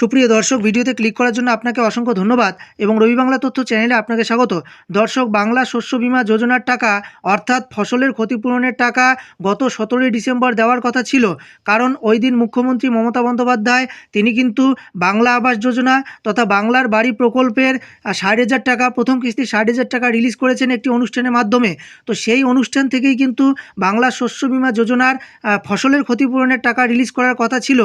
সুপ্রিয় দর্শক, ভিডিওতে ক্লিক করার জন্য আপনাকে অসংখ্য ধন্যবাদ এবং রবি বাংলা তথ্য চ্যানেলে আপনাকে স্বাগত। দর্শক, বাংলা শস্য বিমা যোজনার টাকা, অর্থাৎ ফসলের ক্ষতিপূরণের টাকা গত সতেরোই ডিসেম্বর দেওয়ার কথা ছিল। কারণ ওই দিন মুখ্যমন্ত্রী মমতা বন্দ্যোপাধ্যায়, তিনি কিন্তু বাংলা আবাস যোজনা তথা বাংলার বাড়ি প্রকল্পের ষাট হাজার টাকা, প্রথম কিস্তি ষাট হাজার টাকা রিলিজ করেছেন একটি অনুষ্ঠানের মাধ্যমে। তো সেই অনুষ্ঠান থেকেই কিন্তু বাংলা শস্য বিমা যোজনার ফসলের ক্ষতিপূরণের টাকা রিলিজ করার কথা ছিল।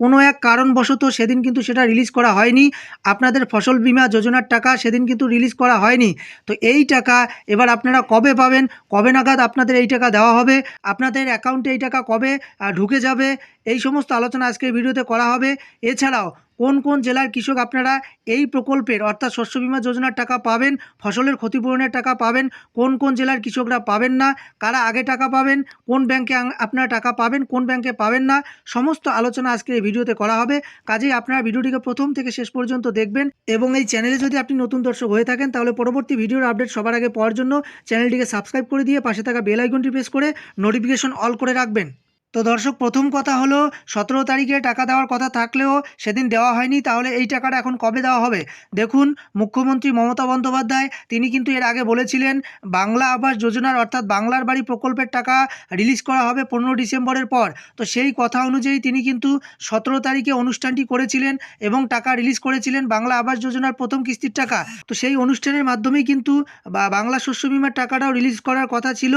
কোনো এক কারণবশত সেদিন কিন্তু সেটা রিলিজ করা হয়নি। আপনাদের ফসল বিমা যোজনার টাকা সেদিন কিন্তু রিলিজ করা হয়নি। তো এই টাকা এবার আপনারা কবে পাবেন? কবে নাগাদ আপনাদের এই টাকা দেওয়া হবে? আপনাদের অ্যাকাউন্টে এই টাকা কবে ঢুকে যাবে? এই সমস্ত আলোচনা আজকে ভিডিওতে করা হবে। এছাড়াও কোন কোন জেলার কৃষক আপনারা এই প্রকল্পের, অর্থাৎ শস্য বীমা যোজনার টাকা পাবেন, ফসলের ক্ষতিপূরণের টাকা পাবেন, কোন কোন জেলার কৃষকরা পাবেন না, কারা আগে টাকা পাবেন, কোন ব্যাংকে আপনারা টাকা পাবেন, কোন ব্যাংকে পাবেন না, সমস্ত আলোচনা আজকে এই ভিডিওতে করা হবে। কাজেই আপনারা ভিডিওটিকে প্রথম থেকে শেষ পর্যন্ত দেখবেন এবং এই চ্যানেলে যদি আপনি নতুন দর্শক হয়ে থাকেন, তাহলে পরবর্তী ভিডিওর আপডেট সবার আগে পাওয়ার জন্য চ্যানেলটিকে সাবস্ক্রাইব করে দিয়ে পাশে থাকা বেল আইকনটি প্রেস করে নোটিফিকেশন অল করে রাখবেন। তো দর্শক, প্রথম কথা হলো, সতেরো তারিখে টাকা দেওয়ার কথা থাকলেও সেদিন দেওয়া হয়নি, তাহলে এই টাকাটা এখন কবে দেওয়া হবে? দেখুন, মুখ্যমন্ত্রী মমতা বন্দ্যোপাধ্যায়, তিনি কিন্তু এর আগে বলেছিলেন, বাংলা আবাস যোজনার অর্থাৎ বাংলার বাড়ি প্রকল্পের টাকা রিলিজ করা হবে পনেরো ডিসেম্বরের পর। তো সেই কথা অনুযায়ী তিনি কিন্তু সতেরো তারিখে অনুষ্ঠানটি করেছিলেন এবং টাকা রিলিজ করেছিলেন বাংলা আবাস যোজনার প্রথম কিস্তির টাকা। তো সেই অনুষ্ঠানের মাধ্যমেই কিন্তু বাংলা শস্য বিমার টাকাটাও রিলিজ করার কথা ছিল।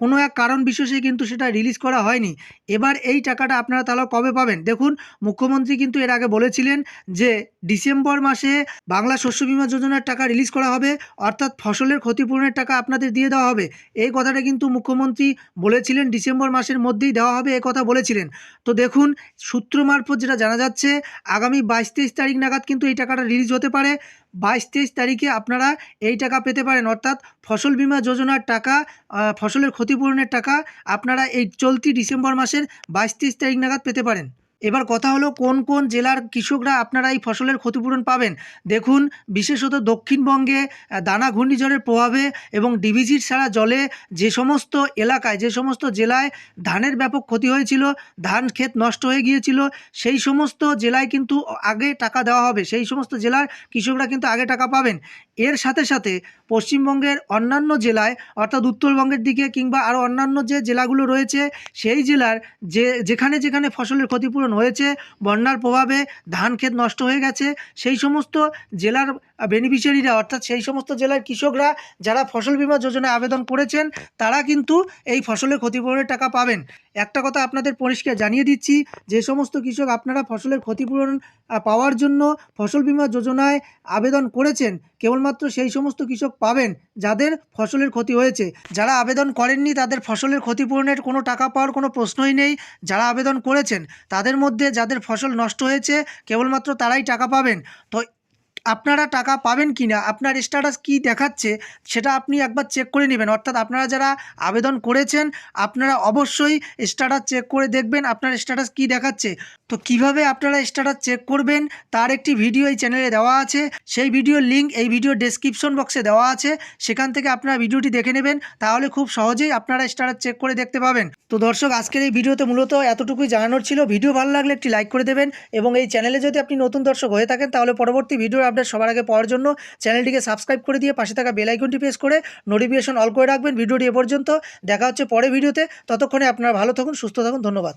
কোনো এক কারণ বিশেষে কিন্তু সেটা রিলিজ করা হয়নি। এবার এই টাকাটা আপনারা তাহলে কবে পাবেন? দেখুন, মুখ্যমন্ত্রী কিন্তু এর আগে বলেছিলেন যে ডিসেম্বর মাসে বাংলা শস্য বীমা যোজনার টাকা রিলিজ করা হবে, অর্থাৎ ফসলের ক্ষতিপূরণের টাকা আপনাদের দিয়ে দেওয়া হবে। এই কথাটা কিন্তু মুখ্যমন্ত্রী বলেছিলেন, ডিসেম্বর মাসের মধ্যেই দেওয়া হবে, এই কথা বলেছিলেন। তো দেখুন, সূত্র মারফত যেটা জানা যাচ্ছে, আগামী বাইশ তেইশ তারিখ নাগাদ কিন্তু এই টাকাটা রিলিজ হতে পারে। বাইশ তেইশ তারিখে আপনারা এই টাকা পেতে পারেন। অর্থাৎ ফসল বিমা যোজনার টাকা ফসলের ক্ষতিপূরণের টাকা আপনারা এই চলতি ডিসেম্বর মাসের বাইশ তেইশ তারিখ নাগাদ পেতে পারেন। এবার কথা হলো কোন কোন জেলার কৃষকরা আপনারা এই ফসলের ক্ষতিপূরণ পাবেন? দেখুন, বিশেষত দক্ষিণবঙ্গে দানা ঘূর্ণিঝড়ের প্রভাবে এবং ডিভিজির ছাড়া জলে যে সমস্ত এলাকায়, যে সমস্ত জেলায় ধানের ব্যাপক ক্ষতি হয়েছিল, ধান ক্ষেত নষ্ট হয়ে গিয়েছিল, সেই সমস্ত জেলায় কিন্তু আগে টাকা দেওয়া হবে। সেই সমস্ত জেলার কৃষকরা কিন্তু আগে টাকা পাবেন। এর সাথে সাথে পশ্চিমবঙ্গের অন্যান্য জেলায়, অর্থাৎ উত্তরবঙ্গের দিকে কিংবা আরও অন্যান্য যে জেলাগুলো রয়েছে, সেই জেলার যে, যেখানে যেখানে ফসলের ক্ষতিপূরণ হয়েছে, বন্যার প্রভাবে ধান ক্ষেত নষ্ট হয়ে গেছে, সেই সমস্ত জেলার বেনিফিশিয়ারিরা অর্থাৎ সেই সমস্ত জেলার কৃষকরা যারা ফসল বীমা যোজনায় আবেদন করেছেন, তারা কিন্তু এই ফসলের ক্ষতিপূরণের টাকা পাবেন। একটা কথা আপনাদের পরিষ্কার জানিয়ে দিচ্ছি, যে সমস্ত কৃষক আপনারা ফসলের ক্ষতিপূরণ পাওয়ার জন্য ফসল বীমা যোজনায় আবেদন করেছেন, কেবলমাত্র সেই সমস্ত কৃষক পাবেন যাদের ফসলের ক্ষতি হয়েছে। যারা আবেদন করেননি, তাদের ফসলের ক্ষতিপূরণের কোনো টাকা পাওয়ার কোনো প্রশ্নই নেই। যারা আবেদন করেছেন, তাদের মধ্যে যাদের ফসল নষ্ট হয়েছে, কেবলমাত্র তারাই টাকা পাবেন। তো আপনারা টাকা পাবেন কি না আপনার স্ট্যাটাস কি দেখাচ্ছে, সেটা আপনি একবার চেক করে নেবেন। অর্থাৎ আপনারা যারা আবেদন করেছেন, আপনারা অবশ্যই স্ট্যাটাস চেক করে দেখবেন আপনার স্ট্যাটাস কি দেখাচ্ছে। তো কীভাবে আপনারা স্ট্যাটাস চেক করবেন, তার একটি ভিডিও এই চ্যানেলে দেওয়া আছে। সেই ভিডিওর লিঙ্ক এই ভিডিও ডেসক্রিপশন বক্সে দেওয়া আছে। সেখান থেকে আপনারা ভিডিওটি দেখে নেবেন, তাহলে খুব সহজেই আপনারা স্ট্যাটাস চেক করে দেখতে পাবেন। তো দর্শক, আজকের এই ভিডিওতে মূলত এতটুকুই জানানোর ছিল। ভিডিও ভালো লাগলে একটি লাইক করে দেবেন এবং এই চ্যানেলে যদি আপনি নতুন দর্শক হয়ে থাকেন, তাহলে পরবর্তী ভিডিওর আপডেট সবার আগে পাওয়ার জন্য চ্যানেলটিকে সাবস্ক্রাইব করে দিয়ে পাশে থাকা বেল আইকনটি প্রেস করে নোটিফিকেশন অল করে রাখবেন। ভিডিওটি এ পর্যন্ত দেখা হচ্ছে পরে ভিডিওতে। ততক্ষণে আপনারা ভালো থাকুন, সুস্থ থাকুন, ধন্যবাদ।